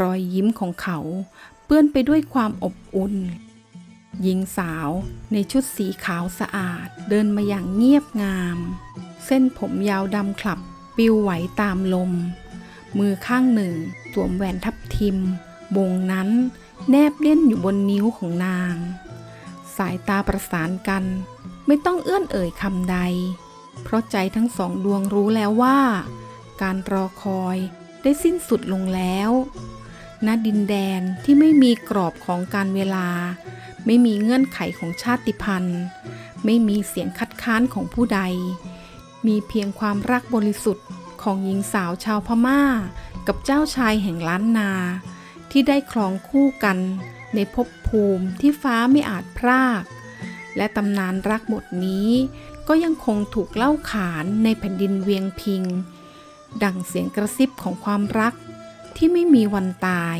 รอยยิ้มของเขา เปื้อนไปด้วยความอบอุ่น หญิงสาวในชุดสีขาวสะอาดเดินมาอย่างเงียบงาม เส้นผมยาวดำคลับปลิวไหวตามลม มือข้างหนึ่งสวมแหวนทับทิมวงนั้นแนบเล่นอยู่บนนิ้วของนาง สายตาประสานกันไม่ต้องเอื้อนเอ่ยคำใด เพราะใจทั้งสองดวงรู้แล้วว่า การรอคอยได้สิ้นสุดลงแล้ว ณดินแดนที่ไม่มีกรอบของการเวลา ไม่มีเงื่อนไขของชาติพันธุ์ ไม่มีเสียงคัดค้านของผู้ใด มีเพียงความรักบริสุทธิ์ของหญิงสาวชาวพม่า กับเจ้าชายแห่งล้านนา ที่ได้ครองคู่กันในภพภูมิที่ฟ้าไม่อาจพราก และตำนานรักบทนี้ก็ยังคงถูกเล่าขานในแผ่นดินเวียงพิง ดังเสียงกระซิบของความรัก ที่ไม่มีวันตาย